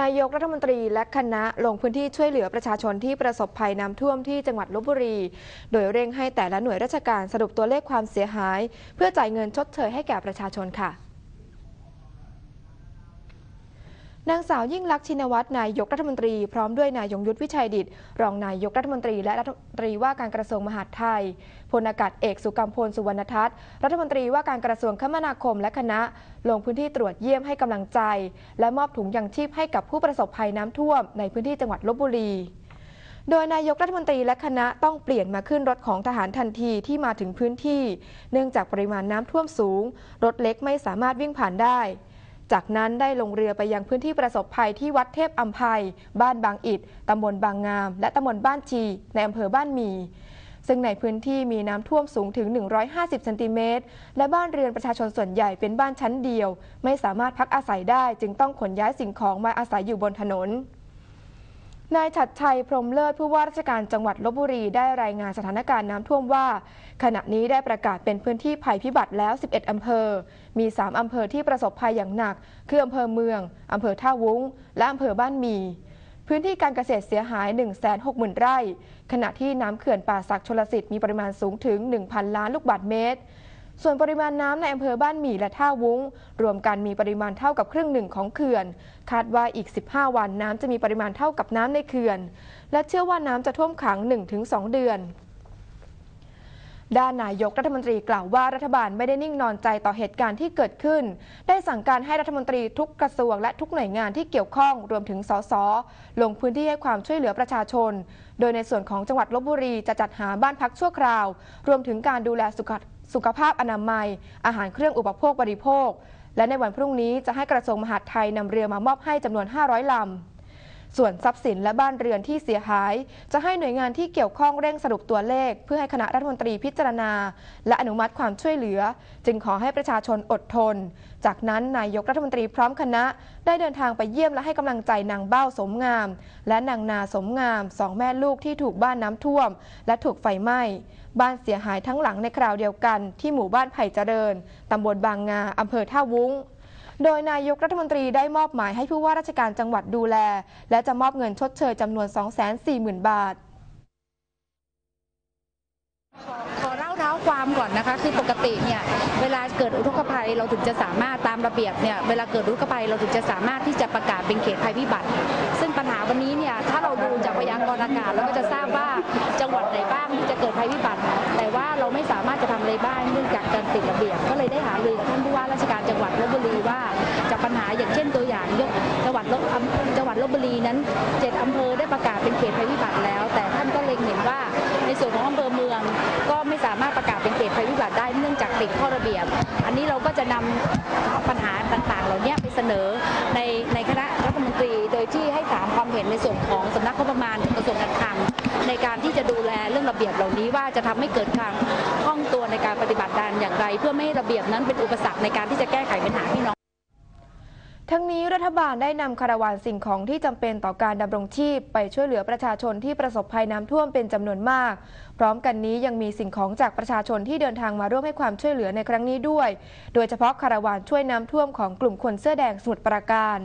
นายกรัฐมนตรีและคณะลงพื้นที่ช่วยเหลือประชาชนที่ประสบภัยน้ำท่วมที่จังหวัดลบบุรี โดยเร่งให้แต่ละหน่วยราชการสรุปตัวเลขความเสียหาย เพื่อจ่ายเงินชดเชยให้แก่ประชาชนค่ะ นางสาวยิ่งลักษณ์ชินวัตรนายกรัฐมนตรีพร้อมด้วยนายยงยุทธวิชัยดิตรองนายกรัฐมนตรีและรัฐมนตรีว่าการกระทรวงมหาดไทยพลอากาศเอกสุกัมพลสุวรรณทัศน์รัฐมนตรีว่าการกระทรวงคมนาคมและคณะ ลงพื้นที่ตรวจเยี่ยมให้กำลังใจ และมอบถุงยังชีพให้กับผู้ประสบภัยน้ำท่วม ในพื้นที่จังหวัดลบบุรีโดยนายกรัฐมนตรีและคณะต้องเปลี่ยนมาขึ้นรถของทหารทันทีที่มาถึงพื้นที่ เนื่องจากปริมาณน้ำท่วมสูง รถเล็กไม่สามารถวิ่งผ่านได้ จากนั้นได้ลงเรือไปยังพื้นที่ประสบภัยที่วัดเทพอัมภัย บ้านบางอิดตำบลบางงาม และตำบลบ้านชี ในอำเภอบ้านมีซึ่งในพื้นที่มีน้ำท่วมสูงถึง 150 เซนติเมตร และบ้านเรือนประชาชนส่วนใหญ่เป็นบ้านชั้นเดียว ไม่สามารถพักอาศัยได้จึงต้องขนย้ายสิ่งของมาอาศัยอยู่บนถนน นายฉัดชัยพรมเลิศผู้ว่าราชการจังหวัดลบบุรีได้รายงานสถานการณ์น้ำท่วมว่า ขณะนี้ได้ประกาศเป็นพื้นที่ภัยพิบัติแล้ว 11 อำเภอ มี 3 อำเภอที่ประสบภัยอย่างหนัก คืออำเภอเมือง อำเภอท่าวุ้ง และอำเภอบ้านมี พื้นที่การเกษตรเสียหาย 160,000 ไร่ ขณะที่น้ำเขื่อนป่าสักชลสิทธิ์มีปริมาณสูงถึง 1,000 ล้านลูกบาศก์เมตร ส่วนปริมาณน้ำในอำเภอบ้านหมี่และท่าวุ้ง รวมกันมีปริมาณเท่ากับครึ่งหนึ่งของเขื่อน คาดว่าอีก 15 วันน้ำจะมีปริมาณเท่ากับน้ำในเขื่อน และเชื่อว่าน้ำจะท่วมขัง 1-2 เดือนด้านนายกรัฐมนตรีกล่าวว่ารัฐบาลไม่ได้นิ่งนอนใจต่อเหตุการณ์ที่เกิดขึ้น ได้สั่งการให้รัฐมนตรีทุกกระทรวงและทุกหน่วยงานที่เกี่ยวข้องรวมถึงสสลงพื้นที่ให้ความช่วยเหลือประชาชน โดยในส่วนของจังหวัดลบบุรีจะจัดหาบ้านพักชั่วคราว รวมถึงการดูแลสุข สุขภาพอนามัย อาหารเครื่องอุปโภคบริโภค และในวันพรุ่งนี้จะให้กระทรวงมหาดไทยนำเรือมามอบให้จำนวน 500ลำ ส่วนทรัพย์สินและบ้านเรือนที่เสียหาย จะให้หน่วยงานที่เกี่ยวข้องเร่งสรุปตัวเลข เพื่อให้คณะรัฐมนตรีพิจารณา และอนุมัติความช่วยเหลือ จึงขอให้ประชาชนอดทน จากนั้นนายกรัฐมนตรีพร้อมคณะ ได้เดินทางไปเยี่ยมและให้กำลังใจนางเบ้าสมงาม และนางนาสมงามสองแม่ลูกที่ถูกบ้านน้ำท่วม และถูกไฟไหม้บ้านเสียหายทั้งหลังในคราวเดียวกัน ที่หมู่บ้านไผ่เจริญตำบลบางงาอำเภอท่าวุ้ง โดยนายกรัฐมนตรีได้มอบหมายให้ผู้ว่าราชการจังหวัดดูแล และจะมอบเงินชดเชยจำนวน 240,000 บาทขอเล่าเท้าความก่อนนะคะคือปกติเนี่ยเวลาเกิดอุทกภัยเราถึงจะสามารถตามระเบียบเนี่ยเวลาเกิดอุทกภัยเราถึงจะสามารถที่จะประกาศเป็นเขตภัยพิบัติ ซึ่งปัญหาวันนี้เนี่ยถ้าเราดูจากพยากรณ์อากาศเราก็จะทราบว่าจังหวัดไหนบ้างที่จะเกิดภัยพิบัติ แต่ว่าเราไม่สามารถจะทำอะไรบ้างเนื่องจากการติดระเบียบ ก็เลยได้หารือกับท่านผู้ว่าราชการจังหวัดลบบุรีว่าจากปัญหา อย่างเช่นตัวอย่างยกจังหวัดลบจังหวัดลบบุรีนั้นเจ็ดอำเภอได้ประกาศเป็นเขตภัยพิบัติแล้ว แต่ท่านก็เล็งเห็นว่าในส่วนของอำเภอเมือง ก็ไม่สามารถประกาศเป็นเขตภัยพิบัติได้เนื่องจากติดข้อระเบียบ อันนี้เราก็จะนำปัญหาต่างๆ เหล่านี้ไปเสนอในในคณะรัฐมนตรี โดยที่ให้ถามความเห็นในส่วนของสำนักงบประมาณกระทรวงการคลังในการที่จะดูแลเรื่องระเบียบเหล่านี้ว่าจะทำให้เกิดการคล่องตัวในการปฏิบัติการอย่างไร เพื่อไม่ให้ระเบียบนั้นเป็นอุปสรรคในการที่จะแก้ไขปัญหาพี่น้อง ทั้งนี้รัฐบาลได้นำคาราวานสิ่งของที่จำเป็นต่อการดำรงชีพ ไปช่วยเหลือประชาชนที่ประสบภัยน้ำท่วมเป็นจำนวนมาก พร้อมกันนี้ยังมีสิ่งของจากประชาชนที่เดินทางมาร่วมให้ความช่วยเหลือในครั้งนี้ด้วย โดยเฉพาะคาราวานช่วยน้ำท่วมของกลุ่มคนเสื้อแดงสมุทรปราการ